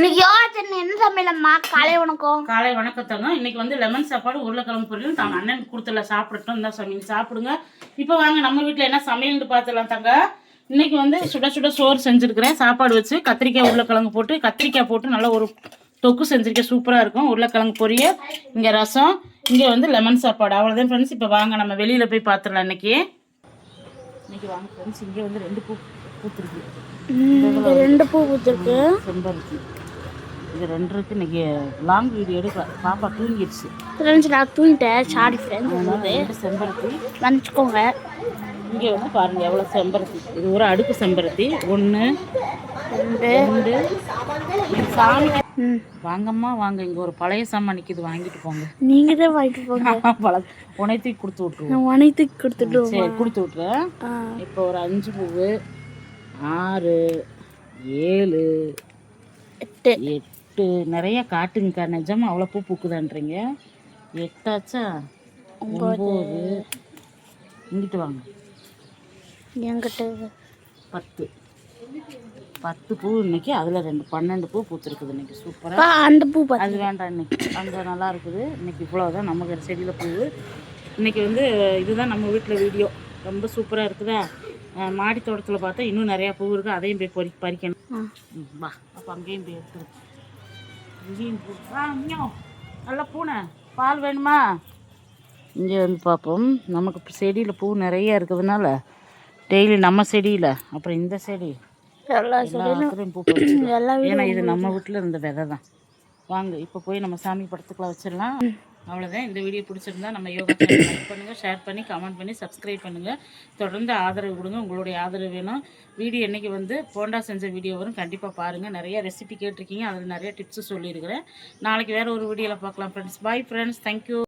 இன்னைக்கு யோகாச்சன் என்ன சமையலம்மா? காலை வணக்கம். காலை வணக்கத்தங்க. இன்னைக்கு வந்து லெமன் சாப்பாடு உருளைக்கிழங்கு பொரியல். தாங்க அண்ணன் கொடுத்துல சாப்பிடட்டும். தான் சமையல் சாப்பிடுங்க. இப்போ வாங்க நம்ம வீட்டில் என்ன சமையல்னு பார்த்துலாம் தங்க. இன்னைக்கு வந்து சுட சுட சோறு செஞ்சுருக்கிறேன். சாப்பாடு வச்சு கத்திரிக்காய் உருளைக்கிழங்கு போட்டு கத்திரிக்காய் போட்டு நல்லா ஒரு தொக்கு செஞ்சுருக்கேன். சூப்பராக இருக்கும். உருளைக்கிழங்கு பொரியல் இங்கே ரசம் இங்கே வந்து லெமன் சாப்பாடு. அவ்வளோதான் ஃப்ரெண்ட்ஸ் இப்போ வாங்க நம்ம வெளியில் போய் பார்த்துடலாம் இன்னைக்கு. இன்னைக்கு வாங்க ஃப்ரெண்ட்ஸ் இங்கே வந்து ரெண்டு பூ பூத்துருக்கு. ரெண்டு பூ பூத்திருக்கு. செம்பருத்தி இது ரெண்டு இருக்கு இன்னைக்கு லாங் வீடியோ எடுக்க பாப்பா தூங்கிடுச்சு. ஃப்ரெண்ட்ஸ் நான் தூங்கிட்டேன். சாரி ஃப்ரெண்ட்ஸ் செம்பருத்தி. மன்னிச்சுக்கோங்க. இங்கே வந்து பாருங்க எவ்வளோ செம்பருத்தி. இது ஒரு அடுக்கு செம்பருத்தி. ஒன்று ரெண்டு. ரெண்டு. இது சாமி. வாங்கம்மா வாங்க. இங்கே ஒரு பழைய சாமான் நிற்கிது வாங்கிட்டு போங்க. நீங்க தான் வாங்கிட்டு போங்க. பழ உனையத்துக்கு கொடுத்து விட்ருவோம் நான் வனைத்துக்கு கொடுத்துட்டு சரி கொடுத்து விட்றேன் இப்போ ஒரு அஞ்சு பூவு. ஆறு ஏழு எட்டு. எட்டு. நிறைய காட்டுங்கக்கா. நிஜமா அவ்வளோ பூ பூக்குதான்றீங்க? எட்டாச்சா? ஒம்பது. இங்கிட்டு வாங்க. என்கிட்ட பத்து. பத்து பூ இன்னைக்கு அதில் ரெண்டு பன்னெண்டு பூ பூத்துருக்குது இன்னைக்கு. சூப்பராக அந்த பூ அது வேண்டாம் இன்னைக்கு. அங்கே நல்லா இருக்குது. இன்னைக்கு இவ்வளோதான் நம்ம செடியில் பூ. இன்னைக்கு வந்து இதுதான் நம்ம வீட்டில் வீடியோ. ரொம்ப சூப்பராக இருக்குதா? மாடி தோட்டத்தில் பார்த்தா இன்னும் நிறையா பூ இருக்குது அதையும் போய் பொறி பறிக்கணும். வா. அப்போ அங்கேயும் போய் எடுத்துரு. நல்ல பூனை. பால் வேணுமா? இங்கே வந்து பார்ப்போம். நமக்கு செடியில் பூ நிறைய இருக்கிறதுனால டெய்லி நம்ம செடியில் அப்புறம் இந்த செடி. எல்லா எல்லாத்துலேயும் பூ ஏன்னா இது நம்ம வீட்டில் இருந்த விதை தான் வாங்க இப்போ போய் நம்ம சாமி படத்துக்குலாம் வச்சிடலாம். அவ்வளோதான் இந்த வீடியோ பிடிச்சிருந்தா நம்ம யோகா சேனல் லைக் பண்ணுங்கள் ஷேர் பண்ணி கமெண்ட் பண்ணி சப்ஸ்கிரைப் பண்ணுங்கள் தொடர்ந்து ஆதரவு கொடுங்க. உங்களுடைய ஆதரவு வேணும். வீடியோ என்னைக்கு வந்து போண்டா செஞ்ச வீடியோ வரும் கண்டிப்பாக பாருங்கள் நிறைய ரெசிபி கேட்டிருக்கீங்க. அதில் நிறைய டிப்ஸு சொல்லியிருக்கிறேன். நாளைக்கு வேறு ஒரு வீடியோவில் பார்க்கலாம் ஃப்ரெண்ட்ஸ் பாய் ஃப்ரெண்ட்ஸ் தேங்க்யூ